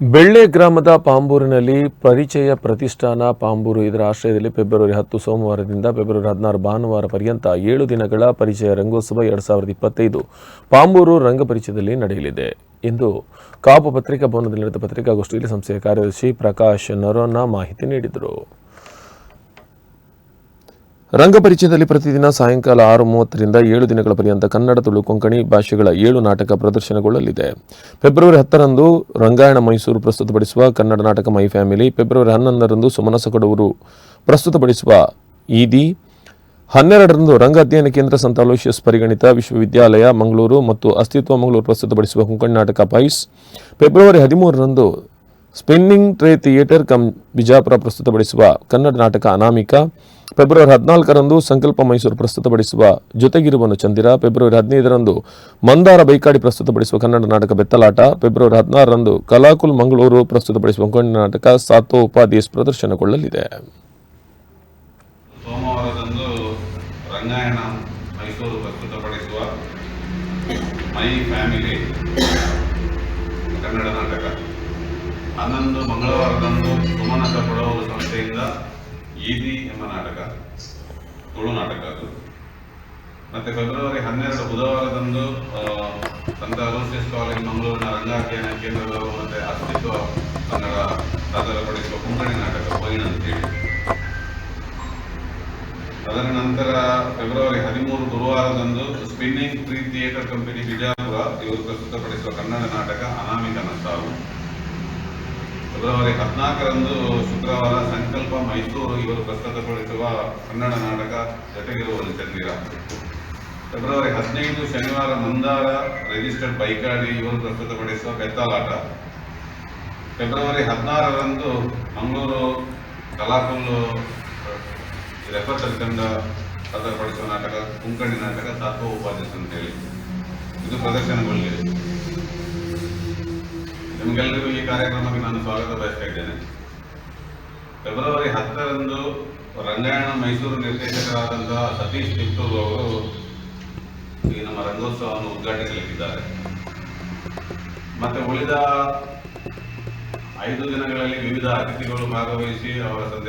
ಬೆಳ್ಳೆ ಗ್ರಾಮದ ಪಾಂಬೂರಿನಲ್ಲಿ ಪರಿಚಯ ಪ್ರತಿಷ್ಠಾನ ಪಾಂಬೂರು ಇದರ ಆಶ್ರಯದಲ್ಲಿ ಫೆಬ್ರವರಿ ಹತ್ತು ಸೋಮವಾರದಿಂದ ಫೆಬ್ರವರಿ ಹದಿನಾರು ಭಾನುವಾರ ಪರ್ಯಂತ ಏಳು ದಿನಗಳ ಪರಿಚಯ ರಂಗೋತ್ಸವ ಎರಡು ಸಾವಿರದ ಇಪ್ಪತ್ತೈದು ಪಾಂಬೂರು ರಂಗಪರಿಚಯದಲ್ಲಿ ನಡೆಯಲಿದೆ. ಎಂದು ಕಾಪು ಪತ್ರಿಕಾ ಭವನದಲ್ಲಿ ನಡೆದ ಪತ್ರಿಕಾಗೋಷ್ಠಿಯಲ್ಲಿ ಸಂಸ್ಥೆಯ ಕಾರ್ಯದರ್ಶಿ ಪ್ರಕಾಶ್ ನರೋನ ಮಾಹಿತಿ ನೀಡಿದರು. ರಂಗ ಪರಿಚಯದಲ್ಲಿ ಪ್ರತಿದಿನ ಸಾಯಂಕಾಲ ಆರು ಮೂವತ್ತರಿಂದ ಏಳು ದಿನಗಳ ಪರ್ಯಂತ ಕನ್ನಡ ತುಳು ಕೊಂಕಣಿ ಭಾಷೆಗಳ ಏಳು ನಾಟಕ ಪ್ರದರ್ಶನಗೊಳ್ಳಲಿದೆ. ಫೆಬ್ರವರಿ ಹತ್ತರಂದು ರಂಗಾಯಣ ಮೈಸೂರು ಪ್ರಸ್ತುತಪಡಿಸುವ ಕನ್ನಡ ನಾಟಕ ಮೈ ಫ್ಯಾಮಿಲಿ, ಫೆಬ್ರವರಿ ಹನ್ನೊಂದರಂದು ಸುಮನಸ ಕೊಡುವರು ಪ್ರಸ್ತುತಪಡಿಸುವ ಈದಿ, ಹನ್ನೆರಡರಂದು ರಂಗ ಅಧ್ಯಯನ ಕೇಂದ್ರ ಸಂತ ಅಲೋಷಿಯಸ್ ಪರಿಗಣಿತ ವಿಶ್ವವಿದ್ಯಾಲಯ, ಮಂಗಳೂರು ಮತ್ತು ಅಸ್ತಿತ್ವ ಮಂಗಳೂರು ಪ್ರಸ್ತುತಪಡಿಸುವ ಕೊಂಕಣಿ ನಾಟಕ ಪೈಸ್ February ಹದಿಮೂರರಂದು spinning tree theatre company Bijapur ಪ್ರಸ್ತುತಪಡಿಸುವ ಕನ್ನಡ ನಾಟಕ ಅನಾಮಿಕ. ಫೆಬ್ರವರಿ ಹದಿನಾಲ್ಕರಂದು ಸಂಕಲ್ಪ ಮೈಸೂರು ಪ್ರಸ್ತುತಪಡಿಸುವ ಜೊತೆಗಿರುವನು ಚಂದಿರ. ಫೆಬ್ರವರಿ ಹದಿನೈದರಂದು ಮಂದಾರ ಬೈಕಾಡಿ ಪ್ರಸ್ತುತಪಡಿಸುವ ಕನ್ನಡ ನಾಟಕ ಬೆತ್ತಲಾಟ. ಫೆಬ್ರವರಿ ಹದಿನಾರರಂದು ಕಲಾಕುಲ್ ಮಂಗಳೂರು ಪ್ರಸ್ತುತಪಡಿಸುವ ಕನ್ನಡ ನಾಟಕ ಸಾತೋ ಉಪಾದೇಶ್ ಪ್ರದರ್ಶನಗೊಳ್ಳಲಿದೆ. ರಂಗಾಯಣ ಮೈಸೂರು ಪ್ರಸ್ತುತಪಡಿಸುವ ಮೈ ಫ್ಯಾಮಿಲಿ ಕನ್ನಡ ನಾಟಕ. ಹನ್ನೊಂದು ಮಂಗಳವಾರದಂದು ಸುಮನಸ ಕೊಡವರು ಸಂಸ್ಥೆಯಿಂದ ಈದಿ ಎಂಬ ನಾಟಕ, ತುಳು ನಾಟಕ ಅದು. ಮತ್ತೆ ಫೆಬ್ರವರಿ ಹನ್ನೆರಡು ಬುಧವಾರದಂದು ಸಂತ ಅಲೋಸಿಯಸ್ ಕಾಲೇಜ್ ಮಂಗಳೂರಿನ ರಂಗಾಧ್ಯಯನ ಕೇಂದ್ರಗಳು ಮತ್ತೆ ಅಸ್ತಿತ್ವ ಕನ್ನಡ ಸಾದರಪಡಿಸುವ ಕುಂಕಣಿ ನಾಟಕ ಪೈನ್ ಅಂತೇಳಿ ಅದರ ನಂತರ ಫೆಬ್ರವರಿ ಹದಿಮೂರು ಗುರುವಾರದಂದು spinning free theatre company Bijapur ಇವರು ಪ್ರಸ್ತುತಪಡಿಸುವ ಕನ್ನಡ ನಾಟಕ ಅನಾಮಿಕನ ಸಾವು. ಫೆಬ್ರವರಿ ಹದಿನಾಲ್ಕರಂದು ಶುಕ್ರವಾರ ಸಂಕಲ್ಪ ಮೈಸೂರು ಇವರು ಪ್ರಸ್ತುತಪಡಿಸುವ ಕನ್ನಡ ನಾಟಕ ಜೊತೆಗಿರುವುದು ಚಂದಿರ. ಫೆಬ್ರವರಿ ಹದಿನೈದು ಶನಿವಾರ ಮಂದಾರ ರಿಜಿಸ್ಟರ್ಡ್ ಬೈಕಾಡಿ ಇವರು ಪ್ರಸ್ತುತಪಡಿಸುವ ಬೆತ್ತಲಾಟ. ಫೆಬ್ರವರಿ ಹದಿನಾರರಂದು ಮಂಗಳೂರು ಕಲಾಕುಲ್ಲು ರೆಫರ್ ತಂಡ ಪ್ರಸ್ತುತಪಡಿಸುವ ನಾಟಕ, ಕುಂಕಣಿ ನಾಟಕ ಸಾತ್ವ ಉಪಾಧ್ಯಕ್ಷ ಅಂತೇಳಿ ಇದು ಪ್ರದರ್ಶನಗೊಳ್ಳಲಿದೆ ನಿಮಗೆಲ್ಲರಿಗೂ ಈ ಕಾರ್ಯಕ್ರಮಕ್ಕೆ ನಾನು ಸ್ವಾಗತ ಬಯಸ್ತಾ ಇದ್ದೇನೆ. ಫೆಬ್ರವರಿ ಹತ್ತರಂದು ರಂಗಾಯಣ ಮೈಸೂರು ನಿರ್ದೇಶಕರಾದಂತಹ ಸತೀಶ್ ಚಿತ್ತೂರು ಅವರು ಈ ನಮ್ಮ ರಂಗೋತ್ಸವವನ್ನು ಉದ್ಘಾಟಿಸಲಿದ್ದಾರೆ ಮತ್ತೆ ಉಳಿದ ಐದು ದಿನಗಳಲ್ಲಿ ವಿವಿಧ ಅತಿಥಿಗಳು ಭಾಗವಹಿಸಿ ಅವರ ಸಂದೇಶ